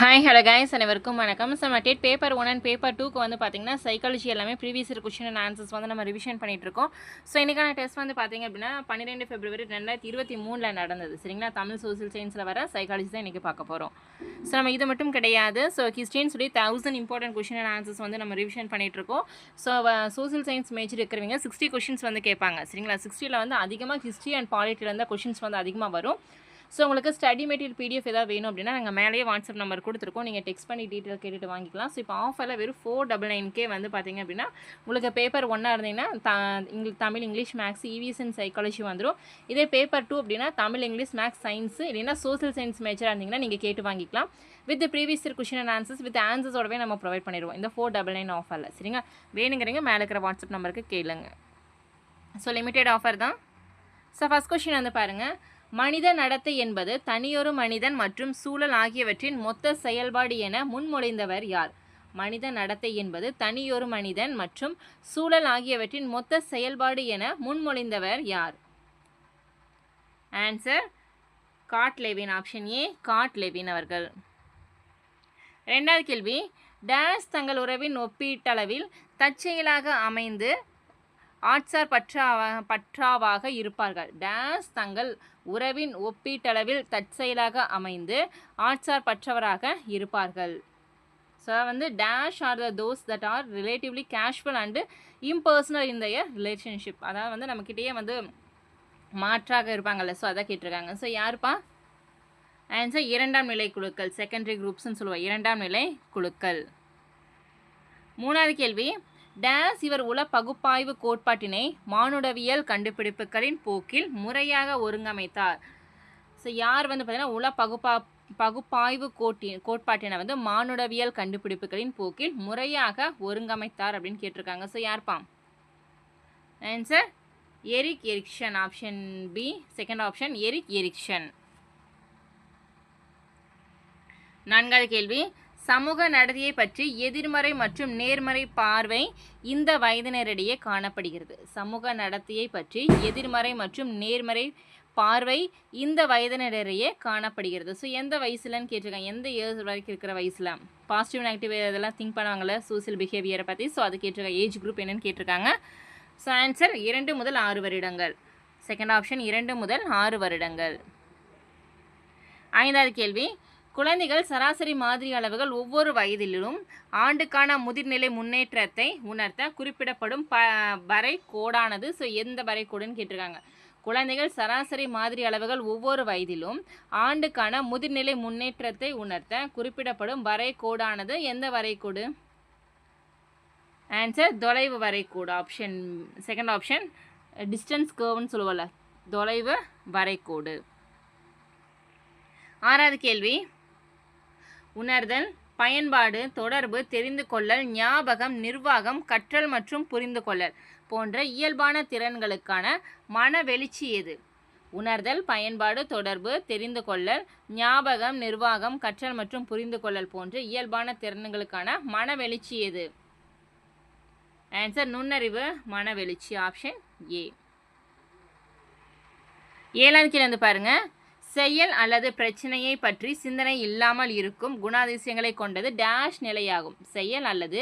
Hi hello guys அனைவருக்கும் வணக்கம். சம் நம்ம date paper one and paper டூக்கு வந்து பார்த்தீங்கன்னா சைக்காலஜி எல்லாமே previous year question and answers வந்து நம்ம ரிவிஷன் பண்ணிட்டு இருக்கோம். ஸோ இன்றைக்கான டெஸ்ட் வந்து பார்த்திங்க அப்படின்னா பன்னிரெண்டு பிப்ரவரி ரெண்டாயிரத்தி இருபத்தி மூணில் நடந்தது. சரிங்களா? தமிழ் சோசியல் சயின்ஸில் வர சைக்காலஜி தான் இன்றைக்கி பார்க்க போகிறோம் ஸோ நம்ம இது மட்டும் கிடையாது. ஸோ ஹிஸ்ட்ரின்னு சொல்லி thousand important question and answers வந்து நம்ம ரிவிஷன் பண்ணிட்டு இருக்கோம். ஸோ சோசியல் சயின்ஸ் மேஜர் இருக்கிறவங்க சிக்ஸ்டி கொஷின்ஸ் வந்து கேட்பாங்க. சரிங்களா? சிக்ஸ்டியில் வந்து அதிகமாக ஹிஸ்ட்ரி அண்ட் பாலிட்டியில் இருந்தால் கொஷின்ஸ் வந்து அதிகமாக வரும். ஸோ உங்களுக்கு ஸ்டடி மெட்டீரியல் பிடிஎஃப் ஏதாவது வேணும் அப்படின்னா நாங்கள் மேலேயே வாட்ஸ்அப் நம்பர் கொடுத்துருக்கோம். நீங்கள் டெக்ஸ்ட் பண்ணி டீட்டெயில் கேட்டுட்டு வாங்கிக்கலாம். ஸோ இப்போ ஆஃபரில் வெறும் ஃபோர் டபுள் நைன்கே வந்து பார்த்தீங்க அப்படின்னா உங்களுக்கு பேப்பர் ஒன்றா இருந்தீங்கன்னா the English Tamil English maths EVS and psychology வந்துடும் இதே பேப்பர் டூ அப்படின்னா தமிழ் இங்கிலீஷ் மேக்ஸ் சயின்ஸ் இல்லைன்னா சோசியல் சயின்ஸ் மேஜராக இருந்தீங்கன்னா நீங்கள் கேட்டு வாங்கிக்கலாம். With previous year question and answers with ஆன்சர்ஸோடவே நம்ம ப்ரொவைட் பண்ணிடுவோம். இந்த ஃபோர் டபுள் நைன் ஆஃபரில் சரிங்க வேணுங்கிறீங்க மேலே இருக்கிற வாட்ஸ்அப் நம்பருக்கு கேளுங்க. ஸோ லிமிட்டெட் ஆஃபர் தான். ஸோ ஃபஸ்ட் கொஷின் வந்து பாருங்கள் மனித நடத்தை என்பது தனியொரு மனிதன் மற்றும் சூழல் ஆகியவற்றின் மொத்த செயல்பாடு என முன்மொழிந்தவர் யார்? மனித நடத்தை என்பது தனியொரு மனிதன் மற்றும் சூழல் ஆகியவற்றின் மொத்த செயல்பாடு என முன்மொழிந்தவர் யார்? Answer Kurt Lewin option A Kurt Lewin அவர்கள். ரெண்டாவது கேள்வி. டேஸ் தங்கள் உறவின் ஒப்பீட்டளவில் தற்செயலாக அமைந்து ஆட்சார் பற்றாவா பற்றாவாக இருப்பார்கள். டேஸ் தங்கள் உறவின் ஒப்பீட்டளவில் தற்செயலாக அமைந்து ஆட்சார் பற்றவராக இருப்பார்கள். ஸோ வந்து dash are the those that are relatively casual and impersonal இந்த ரிலேஷன்ஷிப் அதாவது வந்து நம்மக்கிட்டேயே வந்து மாற்றாக இருப்பாங்கல்ல. ஸோ அதை கேட்டிருக்காங்க. ஸோ யாருப்பா? ஆன்சர் இரண்டாம் நிலை குழுக்கள். செகண்டரி குரூப்ஸ்னு சொல்லுவோம். இரண்டாம் நிலை குழுக்கள். மூணாவது கேள்வி. டேஸ் இவர் உல பகுப்பாய்வு கோட்பாட்டினை மானுடவியல் கண்டுபிடிப்புகளின் போக்கில் முறையாக ஒருங்கமைத்தார். ஸோ யார் வந்து பார்த்தீங்கன்னா உல பகுப்பா பகுப்பாய்வு கோட்டி கோட்பாட்டினை வந்து மானுடவியல் கண்டுபிடிப்புகளின் போக்கில் முறையாக ஒருங்கமைத்தார் அப்படின்னு கேட்டிருக்காங்க. So யார்பாம் answer Erik Erikson option B second option Erik Erikson நான்காவது கேள்வி. சமூக நடத்தையை பற்றி எதிர்மறை மற்றும் நேர்மறை பார்வை இந்த வயதினரிடையே காணப்படுகிறது. சமூக நடத்தையை பற்றி எதிர்மறை மற்றும் நேர்மறை பார்வை இந்த வயதினரிடையே காணப்படுகிறது. ஸோ எந்த வயசுலன்னு கேட்டிருக்காங்க. எந்த ஏஜ் வரைக்கும் இருக்கிற வயசில்? பாசிட்டிவ் நெகட்டிவ் இதெல்லாம் திங்க் பண்ணுவாங்கள்ல சோசியல் பிஹேவியரை பற்றி ஸோ அது கேட்டிருக்காங்க ஏஜ் குரூப் என்னன்னு கேட்டிருக்காங்க. ஸோ ஆன்சர் இரண்டு முதல் ஆறு வருடங்கள். செகண்ட் ஆப்ஷன் இரண்டு முதல் ஆறு வருடங்கள். ஐந்தாவது கேள்வி. குழந்தைகள் சராசரி மாதிரி அளவுகள் ஒவ்வொரு வயதிலும் ஆண்டுக்கான முதிர்நிலை முன்னேற்றத்தை உணர்த்த குறிப்பிடப்படும் ப வரை கோடானது. ஸோ எந்த வரை கோடுன்னு கேட்டிருக்காங்க. குழந்தைகள் சராசரி மாதிரி அளவுகள் ஒவ்வொரு வயதிலும் ஆண்டுக்கான முதிர்நிலை முன்னேற்றத்தை உணர்த்த குறிப்பிடப்படும் வரை கோடானது. எந்த வரைகோடு ஆன்சர் தொலைவு வரைகோடு ஆப்ஷன் செகண்ட் ஆப்ஷன் டிஸ்டன்ஸ் கேர்வ்னு சொல்லுவோம்ல. தொலைவு வரைகோடு ஆறாவது கேள்வி. உணர்தல் பயன்பாடு தொடர்பு தெரிந்து கொள்ளல் ஞாபகம் நிர்வாகம் கற்றல் மற்றும் புரிந்து கொள்ளல் போன்ற இயல்பான திறன்களுக்கான மன வெளிச்சி எது? உணர்தல் பயன்பாடு தொடர்பு தெரிந்து கொள்ளல் ஞாபகம் நிர்வாகம் கற்றல் மற்றும் புரிந்து கொள்ளல் போன்ற இயல்பான திறன்களுக்கான மன வெளிச்சி எது? ஆன்சர் நுண்ணறிவு மன வெளிச்சி ஆப்ஷன் ஏ. ஏழாவது கீழே வந்து பாருங்கள் செயல் அல்லது பிரச்சனையை பற்றி சிந்தனை இல்லாமல் இருக்கும் குணாதிசயங்களை கொண்டது டேஷ் நிலையாகும். செயல் அல்லது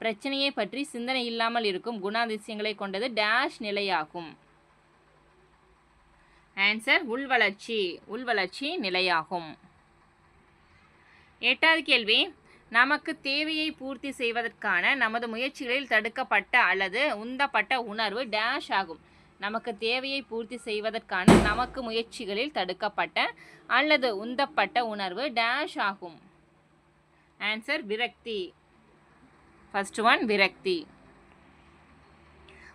பிரச்சனையை பற்றி சிந்தனை இல்லாமல் இருக்கும் குணாதிசயங்களை கொண்டது டேஷ் நிலையாகும். ஆன்சர் உள்வளர்ச்சி உள்வளர்ச்சி நிலையாகும். எட்டாவது கேள்வி. நமக்கு தேவையை பூர்த்தி செய்வதற்கான நமது முயற்சிகளில் தடுக்கப்பட்ட அல்லது உந்தப்பட்ட உணர்வு டேஷ் ஆகும். நமக்கு தேவையை பூர்த்தி செய்வதற்கான நமக்கு முயற்சிகளில் தடுக்கப்பட்ட அல்லது உந்தப்பட்ட உணர்வு டேஷ் ஆகும். ஆன்சர் விரக்தி. ஃபர்ஸ்ட் ஒன் விரக்தி.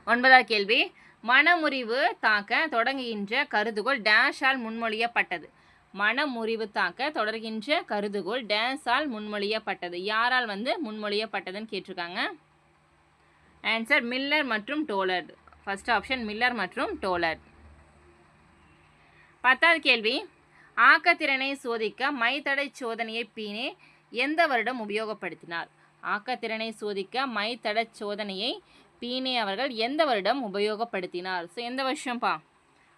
ஒன்பதாவது கேள்வி. மனமுறிவு தாக்க தொடங்குகின்ற கருதுகோள் டேஷால் முன்மொழியப்பட்டது. மனமுறிவு தாக்க தொடர்கின்ற கருதுகோள் டேஸால் முன்மொழியப்பட்டது. யாரால் வந்து முன்மொழியப்பட்டதுன்னு கேட்டிருக்காங்க? ஆன்சர் மில்லர் மற்றும் டோலர் ஃபர்ஸ்ட் ஆப்ஷன் மில்லர் மற்றும் டோலர் பத்தாவது கேள்வி. ஆக்கத்திறனை சோதிக்க மைத்தடை சோதனையை பீனே எந்த வருடம் உபயோகப்படுத்தினார்? ஆக்கத்திறனை சோதிக்க மைத்தட சோதனையை பீனே அவர்கள் எந்த வருடம் உபயோகப்படுத்தினார்? ஸோ எந்த வருஷம்ப்பா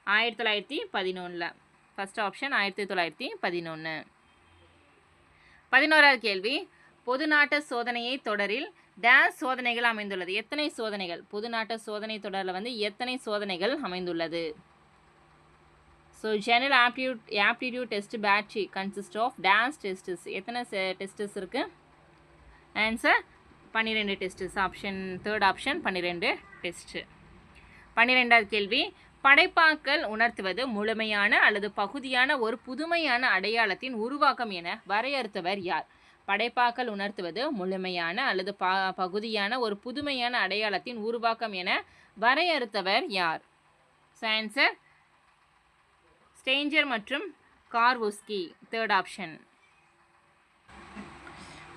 ஆயிரத்தி தொள்ளாயிரத்தி பதினொன்றில் ஃபஸ்ட் ஆப்ஷன் ஆயிரத்தி தொள்ளாயிரத்தி பதினொன்று பதினோராவது கேள்வி. பொதுநாட்ட சோதனையை தொடரில் டேஸ் சோதனைகள் அமைந்துள்ளது. எத்தனை சோதனைகள்? பொதுநாட்ட சோதனை தொடரில் வந்து எத்தனை சோதனைகள் அமைந்துள்ளது? So general aptitude aptitude test battery consist of these tests எத்தனை டெஸ்டஸ் இருக்குது ஆன்சர் பன்னிரெண்டு டெஸ்டஸ் ஆப்ஷன் தேர்ட் ஆப்ஷன் பன்னிரெண்டு டெஸ்ட்டு பன்னிரெண்டாவது கேள்வி படைப்பாக்கல் உணர்த்துவது முழுமையான அல்லது பகுதியான ஒரு புதுமையான அடையாளத்தின் உருவாக்கம் என வரையறுத்தவர் யார்? படைப்பாக்கல் உணர்த்துவது முழுமையான அல்லது ப பகுதியான ஒரு புதுமையான அடையாளத்தின் உருவாக்கம் என வரையறுத்தவர் யார்? சான்சர் ஸ்டேஞ்சர் மற்றும் கார்வுஸ்கி தேர்ட் ஆப்ஷன்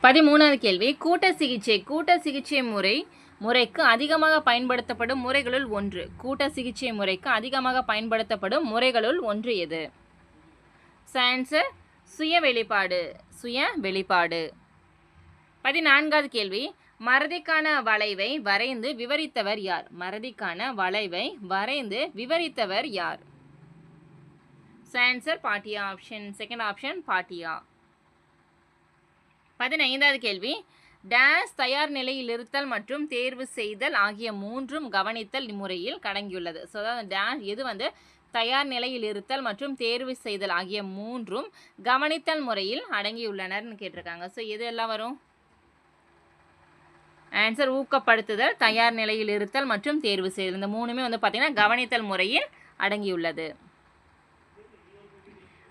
பதிமூணாவது கேள்வி. கூட்ட சிகிச்சை கூட்ட சிகிச்சை முறை முறைக்கு அதிகமாக பயன்படுத்தப்படும் முறைகளுள் ஒன்று. கூட்ட சிகிச்சை முறைக்கு அதிகமாக பயன்படுத்தப்படும் முறைகளுள் ஒன்று எது? ஆன்சர் சுய வெளிப்பாடு. சுய வெளிப்பாடு. பதினான்காவது கேள்வி. மறதிக்கான வளைவை வரைந்து விவரித்தவர் யார்? மறதிக்கான வளைவை வரைந்து விவரித்தவர் யார்? Answer Bhatia option second option Bhatia. பதினைந்தாவது கேள்வி. டேஸ் தயார் நிலையில் இருத்தல் மற்றும் தேர்வு செய்தல் ஆகிய மூன்றும் கவனித்தல் முறையில் கடங்கியுள்ளது. ஸோ அதாவது டேஷ் எது வந்து தயார் நிலையில் இருத்தல் மற்றும் தேர்வு செய்தல் ஆகிய மூன்றும் கவனித்தல் முறையில் அடங்கியுள்ளனர்னு கேட்டிருக்காங்க. ஸோ எது எல்லாம் வரும்? ஆன்சர் ஊக்கப்படுத்துதல் தயார் நிலையில் இருத்தல் மற்றும் தேர்வு செய்தல். இந்த மூணுமே வந்து பார்த்திங்கன்னா கவனித்தல் முறையில் அடங்கியுள்ளது.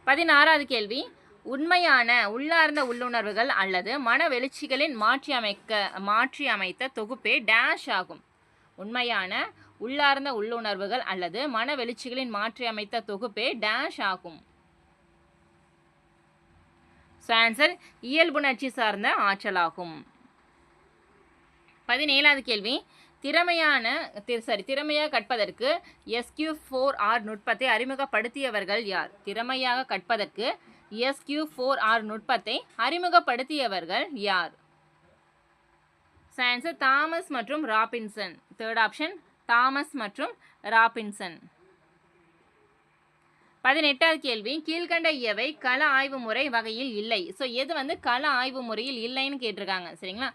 பதினாறாவது கேள்வி. உண்மையான உள்ளார்ந்த உள்ளுணர்வுகள் அல்லது மன வெளிச்சிகளின் மாற்றி அமைக்க மாற்றி அமைத்த தொகுப்பே டேஷ் ஆகும். உண்மையான உள்ளார்ந்த உள்ளுணர்வுகள் அல்லது மன வெளிச்சிகளின் மாற்றி அமைத்த தொகுப்பே டேஷ் ஆகும். ஆன்சர் இயல்புணர்ச்சி சார்ந்த ஆற்றலாகும். பதினேழாவது கேள்வி. திறமையான சாரி திறமையாக கற்பதற்கு எஸ்கியூ ஃபோர் ஆர் நுட்பத்தை அறிமுகப்படுத்தியவர்கள் யார்? திறமையாக கற்பதற்கு எஸ்கியூ ஃபோர் ஆர் நுட்பத்தை அறிமுகப்படுத்தியவர்கள் யார்? சான்சர் தாமஸ் மற்றும் ராபின்சன். தேர்ட் ஆப்ஷன் தாமஸ் மற்றும் ராபின்சன். பதினெட்டாவது கேள்வி. கீழ்கண்ட இயவை கள ஆய்வு முறை வகையில் இல்லை. ஸோ எது வந்து கள ஆய்வு முறையில் இல்லைன்னு கேட்டிருக்காங்க. சரிங்களா?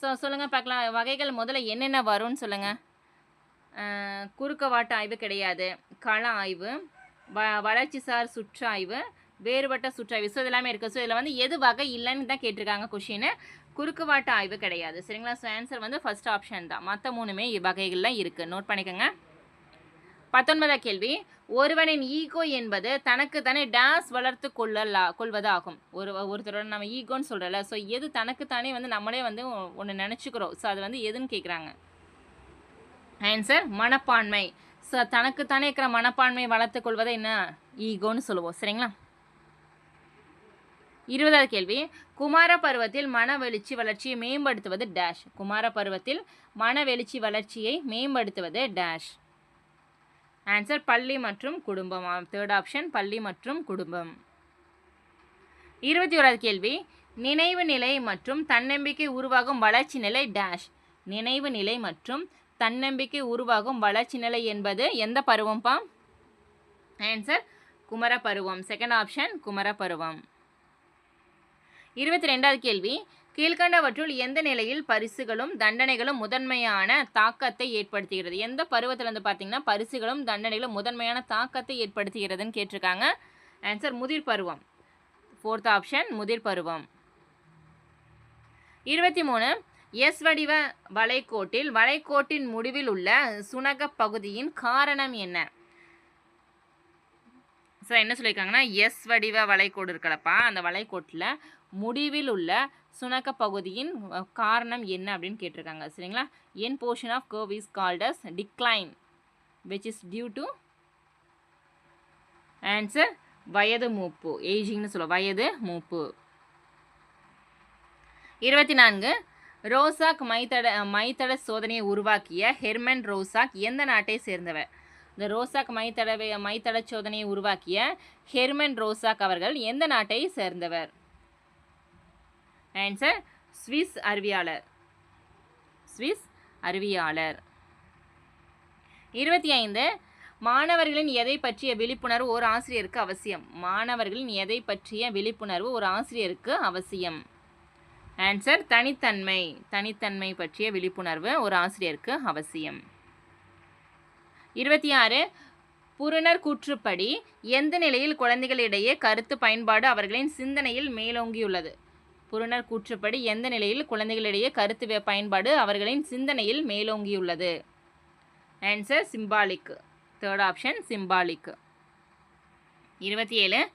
ஸோ சொல்லுங்கள் பார்க்கலாம். வகைகள் முதல்ல என்னென்ன வரும்னு சொல்லுங்கள் குறுக்கவாட்டு ஆய்வு கிடையாது. கள ஆய்வு வ வளர்ச்சிசார் சுற்றாய்வு வேறுபட்ட சுற்றாய்வு ஸோ இதெல்லாமே இருக்குது ஸோ இதில் வந்து எது வகை இல்லைன்னு தான் கேட்டிருக்காங்க கொஷின் குறுக்குவாட்டு ஆய்வு கிடையாது. சரிங்களா? ஸோ ஆன்சர் வந்து ஃபர்ஸ்ட் ஆப்ஷன் தான். மற்ற மூணுமே வகைகள்லாம் இருக்குது நோட் பண்ணிக்கோங்க. பத்தொன்பதாம் கேள்வி. ஒருவனின் ஈகோ என்பது தனக்கு தானே டேஸ் வளர்த்து கொள்ளலா கொள்வதாகும். ஒரு ஒருத்தரோட நம்ம ஈகோன்னு சொல்கிறல ஸோ எது தனக்கு தானே வந்து நம்மளே வந்து ஒன்று நினச்சிக்கிறோம். ஸோ அது வந்து எதுன்னு கேட்குறாங்க ஆன்சர் மனப்பான்மை. ஸோ தனக்குத்தானே இருக்கிற மனப்பான்மை வளர்த்து கொள்வதை என்ன? ஈகோன்னு சொல்லுவோம். சரிங்களா? இருபதாவது கேள்வி. குமார பருவத்தில் மன வெளிச்சி வளர்ச்சியை மேம்படுத்துவது டேஷ் குமார பருவத்தில் மன வெளிச்சி வளர்ச்சியை மேம்படுத்துவது டேஷ் ஆன்சர் பள்ளி மற்றும் குடும்பம். தேர்ட் ஆப்ஷன் பள்ளி மற்றும் குடும்பம். இருபத்தி ஓராவது கேள்வி. நினைவு நிலை மற்றும் தன்னம்பிக்கை உருவாகும் வளர்ச்சி நிலை டேஷ் நினைவு நிலை மற்றும் தன்னம்பிக்கை உருவாகும் வளர்ச்சி நிலை என்பது எந்த பருவம்ப்பா ஆன்சர் குமர பருவம் செகண்ட் ஆப்ஷன் குமர பருவம் இருபத்தி ரெண்டாவது கேள்வி. கீழ்கண்டவற்றுள் எந்த நிலையில் பரிசுகளும் தண்டனைகளும் முதன்மையான தாக்கத்தை ஏற்படுத்துகிறது? எந்த பருவத்தில் வந்து பார்த்தீங்கன்னா பரிசுகளும் தண்டனைகளும் முதன்மையான தாக்கத்தை ஏற்படுத்துகிறதுன்னு கேட்டிருக்காங்க. ஆன்சர் முதிர் பருவம். ஃபோர்த் ஆப்ஷன் முதிர் பருவம். இருபத்தி மூணு. எஸ் வடிவ வளைகோட்டில் வளைகோட்டின் முடிவில் உள்ள சுணக பகுதியின் காரணம் என்ன? சார் என்ன சொல்லியிருக்காங்கன்னா எஸ் வடிவ வளைகோடு இருக்கலப்பா அந்த வளைகோட்டில் முடிவில் உள்ள சுணக்க பகுதியின் காரணம் என்ன அப்படின்னு கேட்டிருக்காங்க. சரிங்களா? An portion of curve is called as decline which is due to answer வயது மூப்பு ஏஜிங்னு சொல்லுவோம். வயது மூப்பு. இருபத்தி நான்கு ரோசாக் மைத்தட மைத்தட சோதனையை உருவாக்கிய ஹெர்மன் ரோசாக் எந்த நாட்டை சேர்ந்தவர் இந்த ரோசாக் மைத்தடவை மைத்தட சோதனையை உருவாக்கிய ஹெர்மன் ரோசாக் அவர்கள் எந்த நாட்டை சேர்ந்தவர்? ஆன்சர் ஸ்விஸ் அறிவியாளர் ஸ்விஸ் அறிவியாளர் இருபத்தி ஐந்து மாணவர்களின் எதை பற்றிய விழிப்புணர்வு ஒரு ஆசிரியருக்கு அவசியம்? மாணவர்களின் எதை பற்றிய விழிப்புணர்வு ஒரு ஆசிரியருக்கு அவசியம்? ஆன்சர் தனித்தன்மை. தனித்தன்மை பற்றிய விழிப்புணர்வு ஒரு ஆசிரியருக்கு அவசியம். இருபத்தி ஆறு புறனர் கூற்றுப்படி எந்த நிலையில் குழந்தைகளிடையே கருத்து பயன்பாடு அவர்களின் சிந்தனையில் மேலோங்கியுள்ளது? புறனர் கூற்றுப்படி எந்த நிலையில் குழந்தைகளிடையே கருத்து பயன்பாடு அவர்களின் சிந்தனையில் மேலோங்கியுள்ளது? Answer symbolic third option symbolic இருபத்தி ஏழு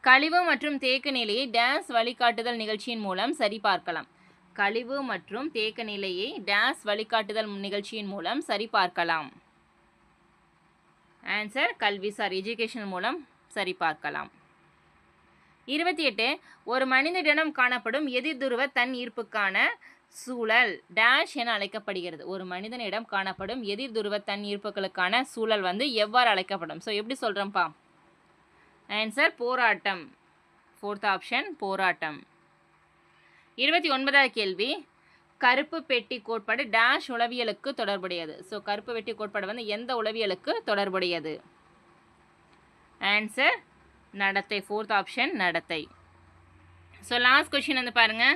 கழிவு மற்றும் தேக்க நிலையை டேஸ் வழிகாட்டுதல் நிகழ்ச்சியின் மூலம் சரிபார்க்கலாம். கழிவு மற்றும் தேக்க நிலையை டேஸ் வழிகாட்டுதல் நிகழ்ச்சியின் மூலம் சரிபார்க்கலாம். ஆன்சர் கல்விசார் எஜுகேஷன் மூலம் சரிபார்க்கலாம். இருபத்தி எட்டு ஒரு மனிதனிடம் காணப்படும் எதிர்துருவ தன் ஈர்ப்புக்கான சூழல் டேஷ் என அழைக்கப்படுகிறது. ஒரு மனிதனிடம் காணப்படும் எதிர்துருவ தன் ஈர்ப்புகளுக்கான சூழல் வந்து எவ்வாறு அழைக்கப்படும்? ஸோ எப்படி சொல்கிறோம்ப்பா ஆன்சர் போராட்டம். ஃபோர்த் ஆப்ஷன் போராட்டம். இருபத்தி ஒன்பதாவது கேள்வி. கருப்பு பெட்டி கோட்பாடு டேஷ் உளவியலுக்கு தொடர்புடையது. ஸோ கருப்பு பெட்டி கோட்பாடு வந்து எந்த உளவியலுக்கு தொடர்புடையது? ஆன்சர் நடத்தை ஃபோர்த் ஆப்ஷன் நடத்தை. ஸோ லாஸ்ட் கொஷின் வந்து பாருங்க.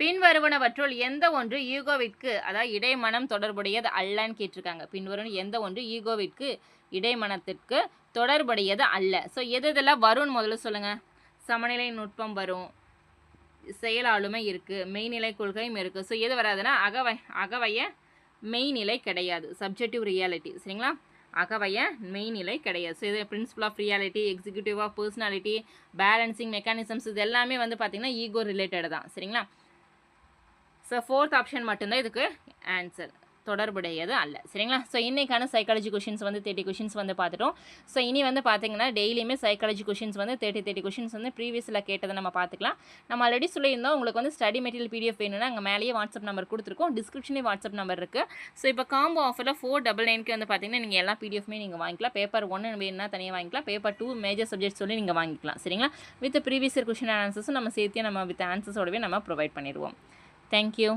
பின்வருவனவற்றுள் எந்த ஒன்று ஈகோவிற்கு அதாவது இடைமனம் தொடர்புடையது அல்லன்னு கேட்டிருக்காங்க. பின்வரும் எந்த ஒன்று ஈகோவிற்கு இடைமனத்திற்கு தொடர்புடையது அல்ல. ஸோ எது இதெல்லாம் வரும்னு முதல்ல சொல்லுங்கள் சமநிலை நுட்பம் வரும். செயலாளுமை இருக்குது மெய்நிலை கொள்கையும் இருக்குது ஸோ எது வராதுன்னா அகவை அகவைய மெய்நிலை கிடையாது. சப்ஜெக்டிவ் ரியாலிட்டி சரிங்களா? அகவைய மெய்நிலை கிடையாது. ஸோ இது principle of reality executive of personality balancing mechanisms இது எல்லாமே வந்து பார்த்திங்கன்னா ஈகோ ரிலேட்டட் தான். சரிங்களா? ஸோ ஃபோர்த் ஆப்ஷன் மட்டும்தான் இதுக்கு ஆன்சர் தொடர்புடையது அல்ல. சரிங்களா? ஸோ இன்றைக்கான சைக்காலஜி கொஷின்ஸ் வந்து தேர்ட்டி கொஷின்ஸ் வந்து பார்த்துட்டோம். ஸோ இனி வந்து பார்த்தீங்கன்னா டெய்லியுமே சைக்காலஜி கொஷின்ஸ் வந்து தேர்ட்டி தேர்ட்டி கொஷின்ஸ் வந்து ப்ரீவியஸில் கேட்டதை நம்ம பார்த்துக்கலாம். நம்ம ஆல்ரெடி சொல்லியிருந்தோம் உங்களுக்கு வந்து ஸ்டடி மெட்டீரியல் பிடிஎஃப் வேணும்னா அங்கே மேலேயே வாட்ஸ்அப் நம்பர் கொடுத்துருக்கோம். டிஸ்கிரிப்ஷனே வாட்ஸ்அப் நம்பர் இருக்குது ஸோ இப்போ காம்போ ஆஃபரில் ஃபோர் டபுள் நைனுக்கு வந்து பார்த்தீங்கன்னா நீங்கள் எல்லா பிடிஎஃப்மே நீங்கள் வாங்கிக்கலாம். பேப்பர் ஒன்று வேணும்னா தனியாக வாங்கிக்கலாம். பேப்பர் டூ மேஜர் சப்ஜெக்ட் சொல்லி நீங்கள் வாங்கிக்கலாம். சரிங்களா? வித் ப்ரீவியஸ் கொஷின் ஆன்சர்ஸும் நம்ம சேர்த்தே நம்ம வித் ஆன்சர்ஸோடவே நம்ம ப்ரொவைட் பண்ணிடுவோம். தேங்க்யூ